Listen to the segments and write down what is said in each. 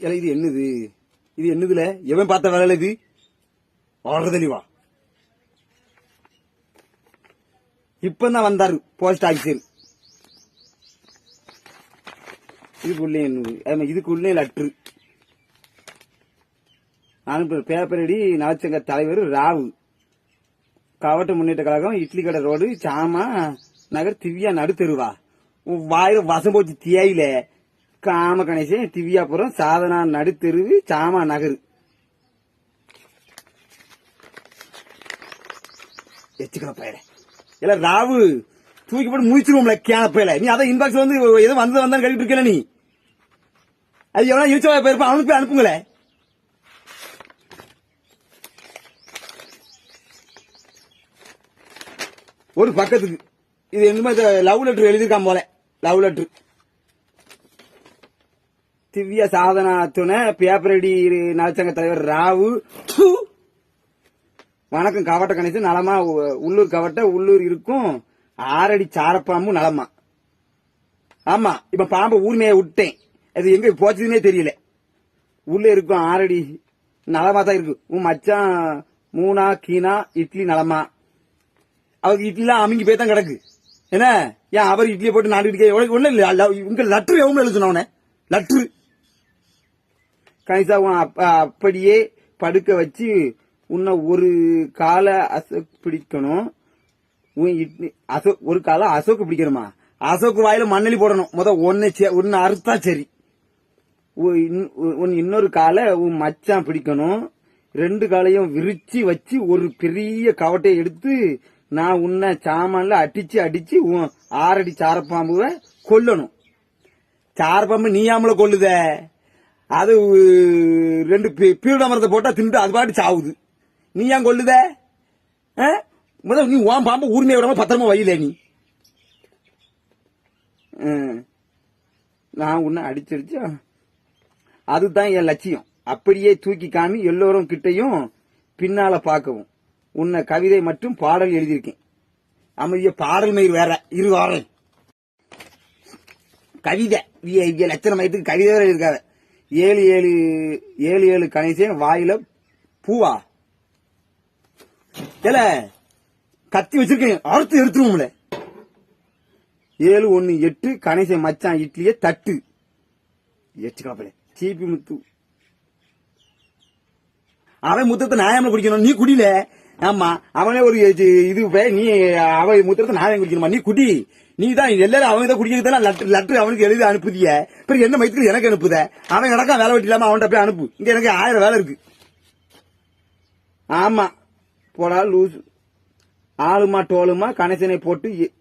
ஏல இது என்னது? இது என்னதுல? எவன் பார்த்த வேலை இது? ஆர்டர் தெளிவா இப்பதான் வந்தாரு போஸ்ட் ஆபீசர் இதுக்குள்ளே என்னது? இதுக்குள்ளே லட்ரு அனுப்பு பேப்பர் அடி நலச்சங்க தலைவர் ராவு. கவட்ட முன்னேற்ற கழகம் இட்லி கடை ரோடு சாமா நகர் திவ்யா நடுத்தருவா உன் வாயில வசம் போச்சு தியாயில காம கணேசன் திவ்யாபுரம் சாதனா நடுத்தெருவு சாமா நகர். எச்சுக்கிற பயிர இல்ல ராவு தூக்கி போட்டு முடிச்சிருவோம்ல கேப்பையில நீ அதான் இன்பாக்ஸ் வந்து எதோ வந்து வந்தாலும் கட்டிட்டு இருக்கல நீ? அது எவ்வளவு இருச்சவா போயிருப்பான் அவனுக்கு போய் அனுப்புங்களே. ஒரு பக்கத்துக்கு. இது என்னமோ லவ் லெட்டர் எழுதியிருக்கான் போல. Love letter. திவ்யா சாதனா துணை பேப்பரடி நலச்சங்க தலைவர் ராவு. வணக்கம் கவட்ட கணேசன் நலமா உள்ளூர் கவட்ட உள்ளூர் இருக்கும். ஆறடி சாரப்பாம்பு நலமா. ஆமா இப்ப பாம்பை ஊர்மையை விட்டேன். அது எங்க போச்சதுன்னே தெரியல. உள்ள இருக்கும் ஆறடி நலமா தான் இருக்கு. உன் மச்சான் மூணா கீனா இட்லி நலமா. அவருக்கு இட்லிலாம் அமுங்கி போய் தான் கிடக்கு. என்ன? ஏன் அவர் இட்லியை போட்டு நாலு இட்லி எவ்வளவு ஒண்ணு இல்ல உங்க லட்ரு எவ்வளவு எழுத சொன்னவனே லட்ரு கணிசாவை உன் அப்படியே படுக்க வச்சு உன்னை ஒரு காலை அசோக் பிடிக்கணும். உன் அசோக் ஒரு காலை அசோக் பிடிக்கணுமா? அசோக் வாயில மண்ணலி போடணும். முத ஒன்னு ஒன்னு அறுத்தா சரி. உன் இன்- இன்னொரு காலை உன் மச்சான் பிடிக்கணும். ரெண்டு காலையும் விரிச்சு வச்சு ஒரு பெரிய கவட்டை எடுத்து நான் உன்னை சாமான்ல அடிச்சு அடிச்சு உன் ஆறடி சாரப்பாம்புவை கொல்லணும். சாரப்பாம்பு நீயாமல கொல்லுத? அது ரெண்டு பீ- பீட மரத்தை போட்டா தின்ட்டு அது பாட்டு சாவுது. நீ ஏன் கொல்லுத? ஆ? முதல்ல நீ உன் பாம்பு உரிமையை விடாம பத்திரமா வையில நீ. நான் உன்னை அடிச்சடிச்சு அதுதான் என் லட்சியம். அப்படியே தூக்கி காமி எல்லோரும் கிட்டையும் பின்னால பார்க்கவும். உன்னை கவிதை மற்றும் பாடல் எழுதியிருக்கேன். அமைதிய பாடல் மயிர் வேற இரு வாரம் கவிதை. லட்சணம் இவிய மயத்துக்கு கவிதை வேற இருக்காது ஏழு ஏழு ஏழு ஏழு கணேசன் வாயில பூவா? ஏல கத்தி வச்சிருக்கேன். அறுத்து எடுத்துருவோம்ல ஏழு ஒன்னு எட்டு கணேசன் மச்சான் இட்லிய தட்டு. எட்டு காப்பல சீப்பி முத்து. அவன் முத்தத்தை நாயாம குடிக்கணும் நீ குடியில. ஆமா அவனே ஒரு இது இது பே- நீ அவன் முத்தத்தை நான் குடிக்கணுமா? நீ குடி. நீ தான் எல்லாரும் அவங்க தான் குடிக்கிறது லெட்டர் லெட்டர் அவனுக்கு எழுதி அனுப்புதிய. பிறகு என்ன மைத்துக்கு எனக்கு அனுப்புத? அவன் நடக்கா வேலை வெட்டி இல்லாம அவன்கிட்ட போய் அனுப்பு. இங்க எனக்கு ஆயிரம் வேலை இருக்கு. ஆமா. போடா லூஸ் ஆளுமா டோலுமா கணேசனை போட்டு எ-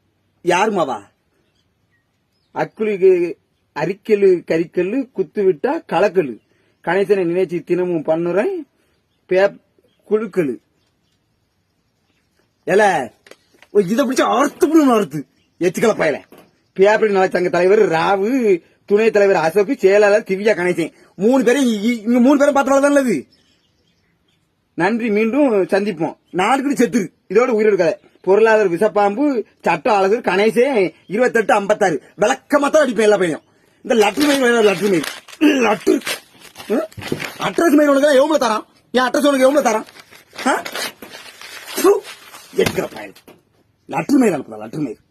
யாருமாவா? அக்குளுக்கு அரிக்கல் கறிக்கல் குத்து விட்டா கலக்கல்லு கணேசனை நினைச்சு தினமும் பண்ணுறேன். பே- குழுக்கல் ஏல ஓ, இதை பிடிச்ச அறுத்து அறுத்து. எச்சுக்கல பயல. பேப்பரி நலச்சங்க தலைவர் ராவு துணை தலைவர் அசோக் செயலாளர் திவ்யா கணேசன். மூணு பேரும் இ- இங்க மூணு பேரும் பார்த்து தான் இது? நன்றி மீண்டும் சந்திப்போம். நாடுக்கு செத்து. இதோட உயிரிழக்காத பொருளாதார விசப்பாம்பு சட்ட அழகர் கணேசே இருபத்தெட்டு ஐம்பத்தாறு. விளக்கமா தான் அடிப்பேன் எல்லா பையனும் இந்த லட்டு மயில் வேணும் லட்ரு மயில் லட்டு. அட்ரஸ் மயில் உனக்கு எவ்வளவு தரான்? என் அட்ரஸ் உனக்கு எவ்வளவு தரான்? ஆ? ப்பு. எட்டுக்கிற பயன் லட்ரு மயில் அனுப்புதா லட்ரு மயில்